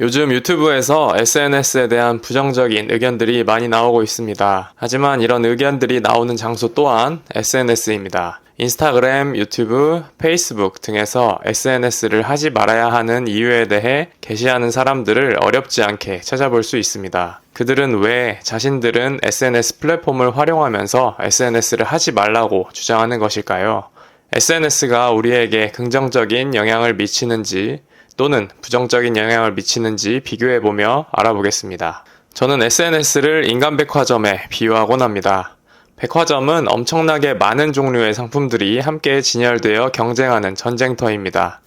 요즘 유튜브에서 SNS에 대한 부정적인 의견들이 많이 나오고 있습니다. 하지만 이런 의견들이 나오는 장소 또한 SNS입니다. 인스타그램, 유튜브, 페이스북 등에서 SNS를 하지 말아야 하는 이유에 대해 게시하는 사람들을 어렵지 않게 찾아볼 수 있습니다. 그들은 왜 자신들은 SNS 플랫폼을 활용하면서 SNS를 하지 말라고 주장하는 것일까요? SNS가 우리에게 긍정적인 영향을 미치는지 또는 부정적인 영향을 미치는지 비교해보며 알아보겠습니다. 저는 SNS를 인간 백화점에 비유하곤 합니다. 백화점은 엄청나게 많은 종류의 상품들이 함께 진열되어 경쟁하는 전쟁터입니다.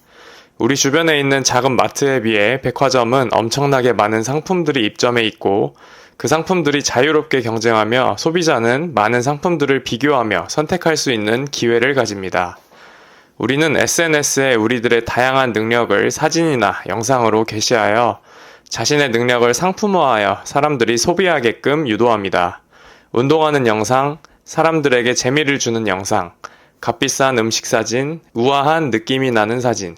우리 주변에 있는 작은 마트에 비해 백화점은 엄청나게 많은 상품들이 입점해 있고 그 상품들이 자유롭게 경쟁하며 소비자는 많은 상품들을 비교하며 선택할 수 있는 기회를 가집니다. 우리는 SNS에 우리들의 다양한 능력을 사진이나 영상으로 게시하여 자신의 능력을 상품화하여 사람들이 소비하게끔 유도합니다. 운동하는 영상, 사람들에게 재미를 주는 영상, 값비싼 음식 사진, 우아한 느낌이 나는 사진,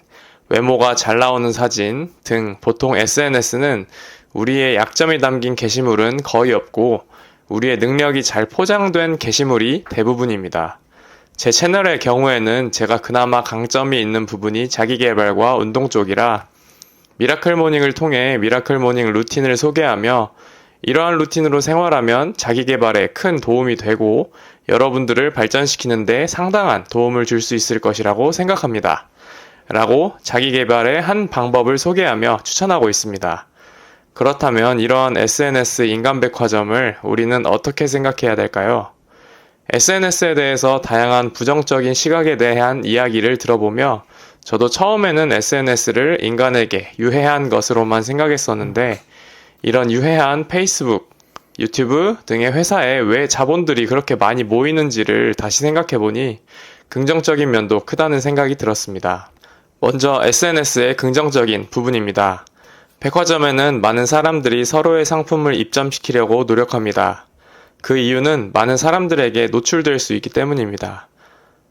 외모가 잘 나오는 사진 등 보통 SNS는 우리의 약점이 담긴 게시물은 거의 없고 우리의 능력이 잘 포장된 게시물이 대부분입니다. 제 채널의 경우에는 제가 그나마 강점이 있는 부분이 자기개발과 운동 쪽이라 미라클 모닝을 통해 미라클 모닝 루틴을 소개하며 이러한 루틴으로 생활하면 자기개발에 큰 도움이 되고 여러분들을 발전시키는데 상당한 도움을 줄 수 있을 것이라고 생각합니다. 라고 자기개발의 한 방법을 소개하며 추천하고 있습니다. 그렇다면 이러한 SNS 인간백화점을 우리는 어떻게 생각해야 될까요? SNS에 대해서 다양한 부정적인 시각에 대한 이야기를 들어보며 저도 처음에는 SNS를 인간에게 유해한 것으로만 생각했었는데 이런 유해한 페이스북, 유튜브 등의 회사에 왜 자본들이 그렇게 많이 모이는지를 다시 생각해보니 긍정적인 면도 크다는 생각이 들었습니다. 먼저 SNS의 긍정적인 부분입니다. 백화점에는 많은 사람들이 서로의 상품을 입점시키려고 노력합니다. 그 이유는 많은 사람들에게 노출될 수 있기 때문입니다.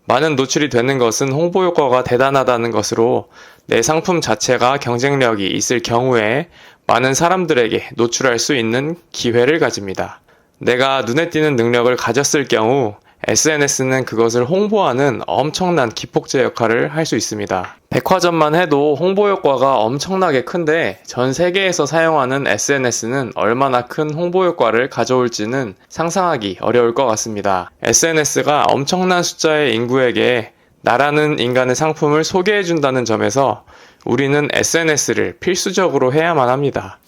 많은 노출이 되는 것은 홍보 효과가 대단하다는 것으로 내 상품 자체가 경쟁력이 있을 경우에 많은 사람들에게 노출할 수 있는 기회를 가집니다. 내가 눈에 띄는 능력을 가졌을 경우 SNS는 그것을 홍보하는 엄청난 기폭제 역할을 할 수 있습니다. 백화점만 해도 홍보 효과가 엄청나게 큰데 전 세계에서 사용하는 SNS는 얼마나 큰 홍보 효과를 가져올지는 상상하기 어려울 것 같습니다. SNS가 엄청난 숫자의 인구에게 나라는 인간의 상품을 소개해준다는 점에서 우리는 SNS를 필수적으로 해야만 합니다.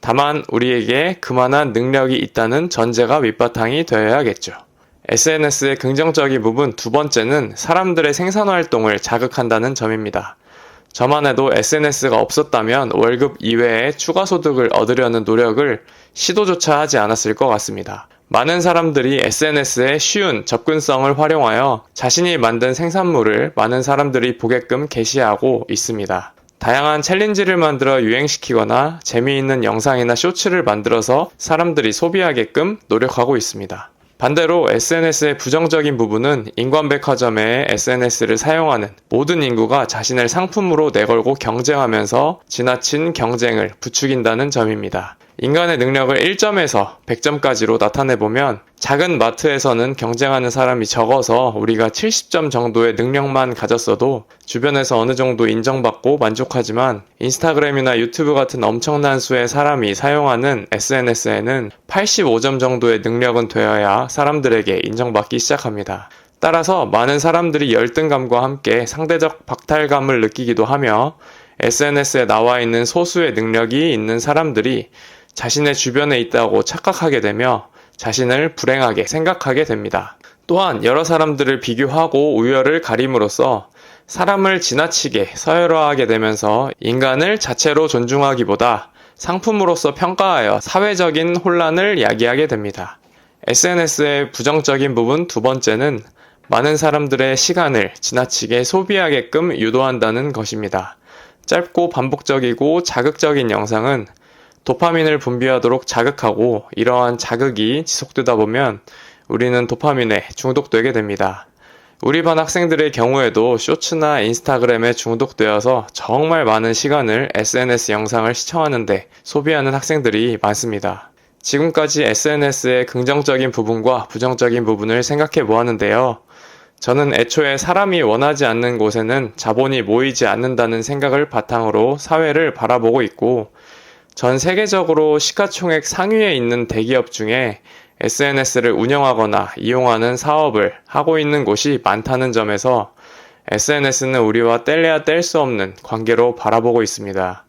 다만 우리에게 그만한 능력이 있다는 전제가 밑바탕이 되어야겠죠. SNS의 긍정적인 부분 두 번째는 사람들의 생산 활동을 자극한다는 점입니다. 저만 해도 SNS가 없었다면 월급 이외에 추가 소득을 얻으려는 노력을 시도조차 하지 않았을 것 같습니다. 많은 사람들이 SNS의 쉬운 접근성을 활용하여 자신이 만든 생산물을 많은 사람들이 보게끔 게시하고 있습니다. 다양한 챌린지를 만들어 유행시키거나 재미있는 영상이나 쇼츠를 만들어서 사람들이 소비하게끔 노력하고 있습니다. 반대로 SNS의 부정적인 부분은 인권백화점에 SNS를 사용하는 모든 인구가 자신을 상품으로 내걸고 경쟁하면서 지나친 경쟁을 부추긴다는 점입니다. 인간의 능력을 1점에서 100점까지로 나타내보면 작은 마트에서는 경쟁하는 사람이 적어서 우리가 70점 정도의 능력만 가졌어도 주변에서 어느 정도 인정받고 만족하지만 인스타그램이나 유튜브 같은 엄청난 수의 사람이 사용하는 SNS에는 85점 정도의 능력은 되어야 사람들에게 인정받기 시작합니다. 따라서 많은 사람들이 열등감과 함께 상대적 박탈감을 느끼기도 하며 SNS에 나와 있는 소수의 능력이 있는 사람들이 자신의 주변에 있다고 착각하게 되며 자신을 불행하게 생각하게 됩니다. 또한 여러 사람들을 비교하고 우열을 가림으로써 사람을 지나치게 서열화하게 되면서 인간을 자체로 존중하기보다 상품으로서 평가하여 사회적인 혼란을 야기하게 됩니다. SNS의 부정적인 부분 두 번째는 많은 사람들의 시간을 지나치게 소비하게끔 유도한다는 것입니다. 짧고 반복적이고 자극적인 영상은 도파민을 분비하도록 자극하고 이러한 자극이 지속되다 보면 우리는 도파민에 중독되게 됩니다. 우리 반 학생들의 경우에도 쇼츠나 인스타그램에 중독되어서 정말 많은 시간을 SNS 영상을 시청하는데 소비하는 학생들이 많습니다. 지금까지 SNS의 긍정적인 부분과 부정적인 부분을 생각해 보았는데요. 저는 애초에 사람이 원하지 않는 곳에는 자본이 모이지 않는다는 생각을 바탕으로 사회를 바라보고 있고, 전 세계적으로 시가총액 상위에 있는 대기업 중에 SNS를 운영하거나 이용하는 사업을 하고 있는 곳이 많다는 점에서 SNS는 우리와 뗄래야 뗄 수 없는 관계로 바라보고 있습니다.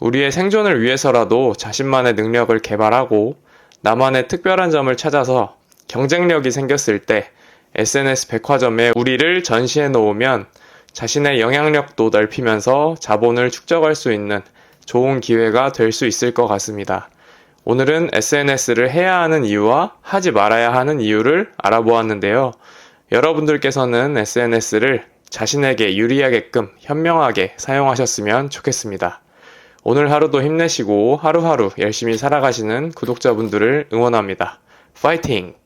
우리의 생존을 위해서라도 자신만의 능력을 개발하고 나만의 특별한 점을 찾아서 경쟁력이 생겼을 때 SNS 백화점에 우리를 전시해 놓으면 자신의 영향력도 넓히면서 자본을 축적할 수 있는 좋은 기회가 될 수 있을 것 같습니다. 오늘은 SNS를 해야 하는 이유와 하지 말아야 하는 이유를 알아보았는데요. 여러분들께서는 SNS를 자신에게 유리하게끔 현명하게 사용하셨으면 좋겠습니다. 오늘 하루도 힘내시고 하루하루 열심히 살아가시는 구독자분들을 응원합니다. 파이팅!